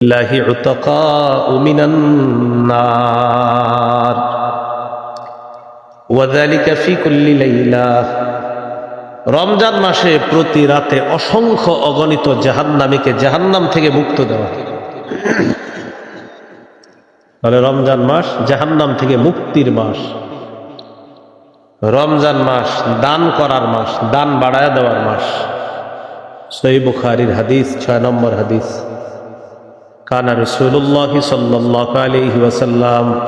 الله عتقاء من النار وذلك في كل ليلة রমজান মাসে প্রতি রাতে অসংখ্য অগণিত জাহান্নামীকে জাহান্নাম থেকে মুক্ত দেওয়া তাহলে রমজান মাস জাহান্নাম থেকে মুক্তির মাস রমজান মাস দান করার মাস দান বাড়ায় দেওয়ার মাস সই বুখারির হাদিস ছয় নম্বর হাদিস كان رسول الله صلى الله عليه وسلم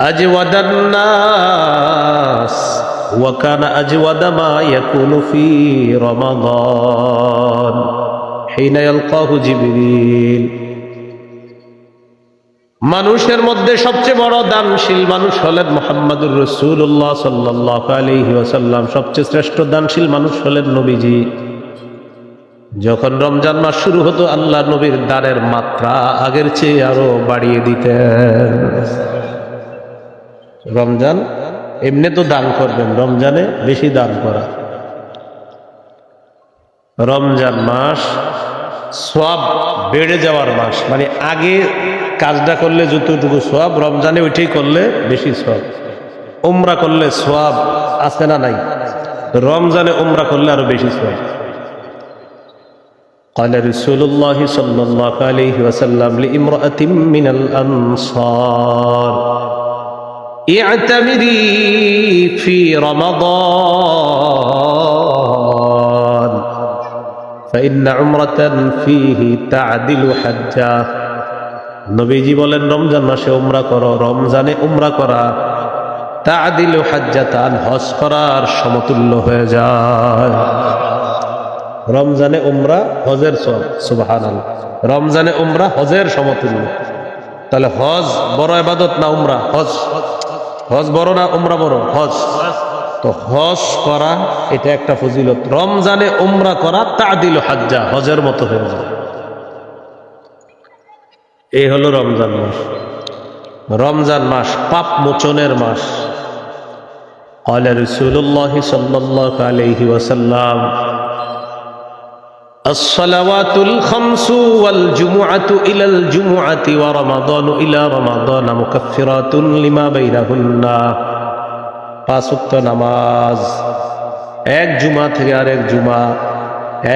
أجود الناس وكان أجود ما يكون في رمضان حين يلقاه جبريل মানুষের মধ্যে সবচেয়ে বড় দানশীল মানুষ হলেন মোহাম্মদুর রসুল্লাহ সাল্লাহ আলহি ওসাল্লাম সবচেয়ে শ্রেষ্ঠ দানশীল মানুষ হলেন নবীজি যখন রমজান মাস শুরু হতো, আল্লাহ নবীর দানের মাত্রা আগের চেয়ে আরও বাড়িয়ে দিতেন। রমজান এমনি তো দান করবেন, রমজানে বেশি দান করা। রমজান মাস সব বেড়ে যাওয়ার মাস মানে আগে কাজটা করলে যতটুকু সব রমজানে ওইটাই করলে বেশি সব উমরা করলে সব আছে না নাই? রমজানে উমরা করলে আরও বেশি সব قال رسول الله صلى الله عليه وسلم لامرأة من الأنصار اعتمري في رمضان فإن عمرة فيه تعدل حجة নবীজি বলেন রমজান মাসে উমরা করো রমজানে উমরা করা তাদিল হাজ্জাতান হজ করার সমতুল্য হয়ে যায় রমজানে উমরা হজের সব সুবাহান রমজানে উমরা হজের সমতুল্য তাহলে হজ বড় এবাদত না উমরা হজ হজ বড় না উমরা বড় হজ তো হজ করা এটা একটা ফজিলত রমজানে উমরা করা তা দিল হাজ্জা হজের মতো হয়ে যায় এই হলো রমজান মাস রমজান মাস পাপ মোচনের মাস قال رسول الله صلى الله عليه وسلم الصلوات الخمس والجمعة إلى الجمعة ورمضان إلى رمضان مكفرات لما بينهن পাঁচক্ত নামাজ এক জুমা থেকে আরেক জুমা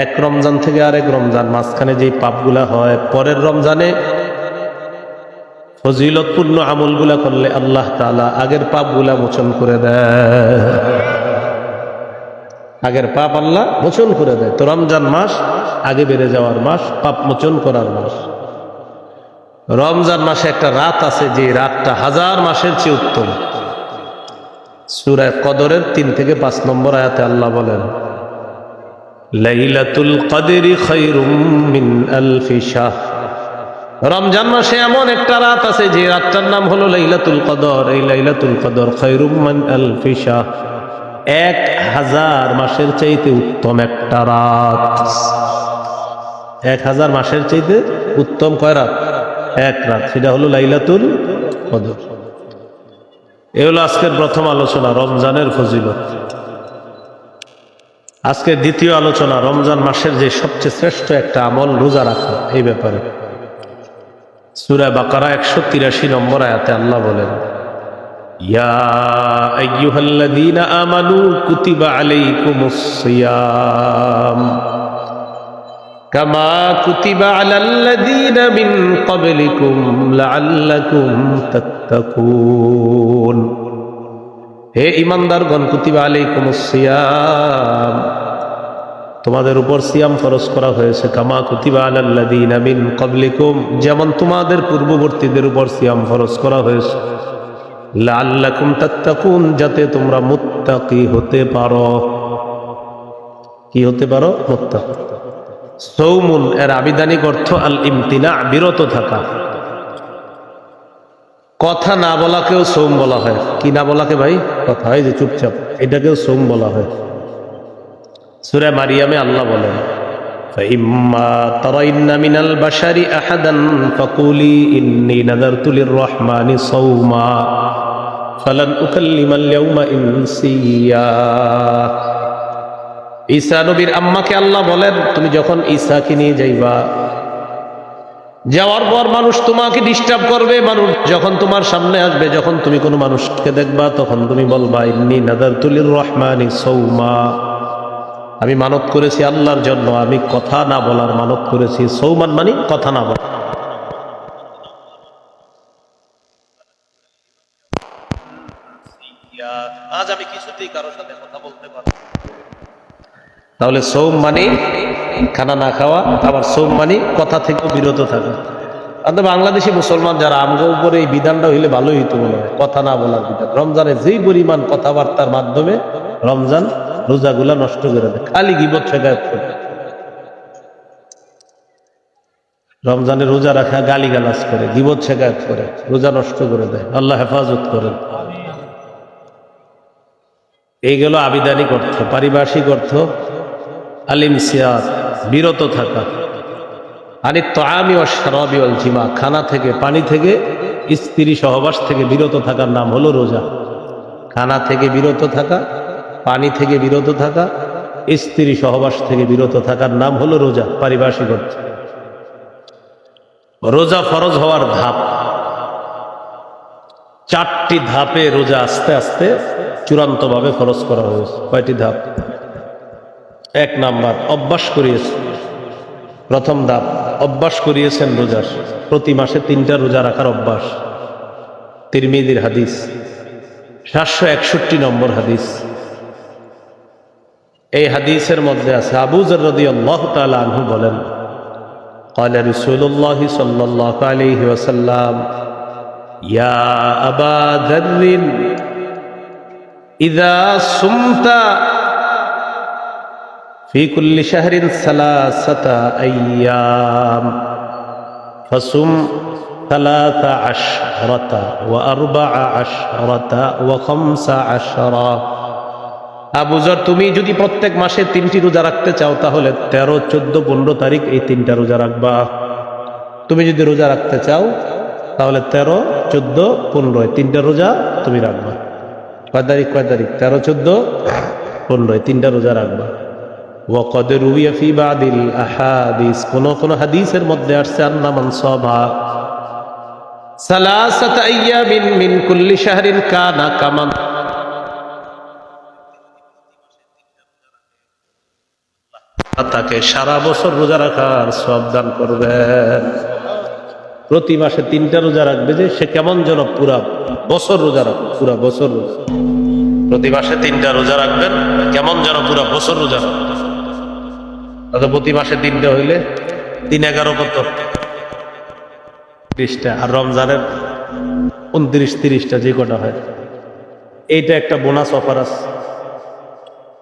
এক রমজান থেকে আরেক রমজান মাঝখানে যে পাপগুলা হয় পরের রমজানে ফজিলতপূর্ণ আমলগুলা করলে আল্লাহ তালা আগের পাপগুলা মোচন করে দেয় আগের পাপ আল্লাহ মোচন করে দেয়। তো রমজান মাস আগে বেড়ে যাওয়ার মাস, পাপ মোচন করার মাস। রমজান মাসে একটা রাত আছে, যে রাতটা হাজার মাসের চেয়ে উত্তম। সুরায় কদরের তিন থেকে পাঁচ নম্বর আয়াতে আল্লাহ বলেন, লাইলাতুল কদরি মিন আলফি শাহ। রমজান মাসে এমন একটা রাত আছে, যে রাতটার নাম হলো লাইলাতুল কদর। এই লাইলাতুল কদর খৈরুম মিন আলফি শাহ। এক হাজার মাসের চাইতে উত্তম একটা রাত। এক হাজার মাসের চাইতে উত্তম কয় রাত? এক রাত। সেটা হলো লাইলাতুল কদর। এ হলো আজকের প্রথম আলোচনা, রমজানের ফজিলত। আজকের দ্বিতীয় আলোচনা, রমজান মাসের যে সবচেয়ে শ্রেষ্ঠ একটা আমল রোজা রাখা, এই ব্যাপারে। সুরা বাকারা একশো তিরাশি নম্বর আয়াতে আল্লাহ বলেন يا أيها الذين آمنوا كتب عليكم الصيام كما كتب على الذين من قبلكم لعلكم تتقون হে ইমানদারগণ কুতিবা আলাইকুম সিয়াম তোমাদের উপর সিয়াম ফরজ করা হয়েছে কামা কুতিবা আলাল্লাযীনা মিন ক্বাবলিকুম যেমন তোমাদের পূর্ববর্তীদের উপর সিয়াম ফরজ করা হয়েছে লাল্লাকুম তাত্তাকুন যাতে তোমরা মুত্তাকি হতে পারো কি হতে পারো মুত্তাকি সৌমুন এর আবিধানিক অর্থ আল ইমতিনা বিরত থাকা কথা না বলাকেও সৌম বলা হয় কি না বলাকে ভাই কথা হয় যে চুপচাপ এটাকেও সৌম বলা হয় সুরে মারিয়ামে আল্লাহ বলেন فإما ترين من البشر أحدا فقولي إني نذرت للرحمن صوما ফালান উকাল্লিমাল ইয়াউমা ইনসিয়া। ঈসা নবীর আম্মাকে আল্লাহ বলেন, তুমি যখন ঈসাকে নিয়ে যাইবা, যাওয়ার পর মানুষ তোমাকে ডিস্টার্ব করবে। মানুষ যখন তোমার সামনে আসবে, যখন তুমি কোনো মানুষকে দেখবা, তখন তুমি বলবা, ইন্নি নাদারতুলির রহমানি সৌমা। আমি মানত করেছি আল্লাহর জন্য, আমি কথা না বলার মানত করেছি। সৌমান মানে কথা না বলা। আজ আমি কিছুতেই কারোর সাথে কথা বলতে পারব তাহলে সৌম মানে খানা না খাওয়া, আবার সৌম মানে কথা থেকে বিরত থাকা। আমাদের বাংলাদেশি মুসলমান যারা, আমগো উপরে এই বিধানটা হইলে ভালোই হইতো মনে হয়। কথা না বলার বিধান। রমজানে যেই পরিমাণ কথাবার্তার মাধ্যমে রমজান রোজাগুলা নষ্ট করে দেয়, খালি গিবত শেখায়ত করে রমজানে রোজা রাখা গালি গালাজ করে, গিবত শেখায়ত করে রোজা নষ্ট করে দেয়। আল্লাহ হেফাজত করেন। এই গেল আবিধানিক অর্থ, পারিভাষিক অর্থ, আলিম সিয়াদ বিরত থাকা। আনি তো আমি অশারবি অল জিমা, খানা থেকে, পানি থেকে, স্ত্রী সহবাস থেকে বিরত থাকার নাম হলো রোজা। খানা থেকে বিরত থাকা, পানি থেকে বিরত থাকা, স্ত্রী সহবাস থেকে বিরত থাকার নাম হলো রোজা, পারিভাষিক অর্থ। রোজা ফরজ হওয়ার ধাপ। চারটি ধাপে রোজা আস্তে আস্তে চূড়ান্তভাবে ফরজ করা হয়েছে কয়টি ধাপ এক নাম্বার অভ্যাস করিয়েছে প্রথম ধাপ অভ্যাস করিয়েছেন রোজার প্রতি মাসে তিনটা রোজা রাখার অভ্যাস তিরমিদির হাদিস সাতশো একষট্টি নম্বর হাদিস এই হাদিসের মধ্যে আছে আবু জরদি আল্লাহ তালা আনহু বলেন قال رسول الله صلى الله عليه وسلم يا أبا ذر إذا صمت في كل شهر ثلاثة أيام فصم ثلاث عشرة وأربع عشرة وخمس عشرة আবুজর তুমি যদি প্রত্যেক মাসে তিনটি রোজা রাখতে চাও তাহলে তেরো চোদ্দ পনেরো তারিখ এই তিনটা রোজা রাখবা তুমি যদি রোজা রাখতে চাও তাহলে তেরো চোদ্দ পনেরো এই তিনটা রোজা তুমি রাখবা কয় তারিখ কয় তারিখ? তেরো, চোদ্দ? পনেরো তিনটা রোজা রাখবা। কোন কোন হাদিসের মধ্যে আসছে তাকে সারা বছর রোজা রাখার সব দান করবেন। প্রতি মাসে তিনটা রোজা রাখবে যে, সে কেমন যেন পুরা বছর রোজা রাখবে পুরা বছর রোজা প্রতি মাসে তিনটা রোজা রাখবেন, কেমন যেন পুরা বছর রোজা রাখবেন। তাহলে প্রতি মাসে তিনটা হইলে তিন এগারো কত? ত্রিশটা আর রমজানের উনত্রিশ, তিরিশটা যে কটা হয়। এইটা একটা বোনাস অফার আছে।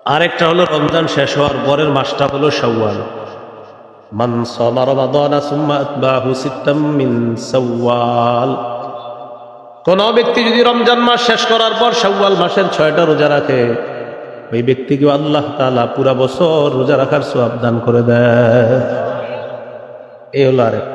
আরেকটা হলো রমজান শেষ হওয়ার পরের মাসটা হলো শাওয়াল। মান সামা সুম্মা আতবাহু সিত্তাম মিন শাওয়াল। কোন ব্যক্তি যদি রমজান মাস শেষ করার পর শাওয়াল মাসের ছয়টা রোজা রাখে, ওই ব্যক্তিকে আল্লাহ তালা পুরা বছর রোজা রাখার সব দান করে দেয়। এই হলো আরেক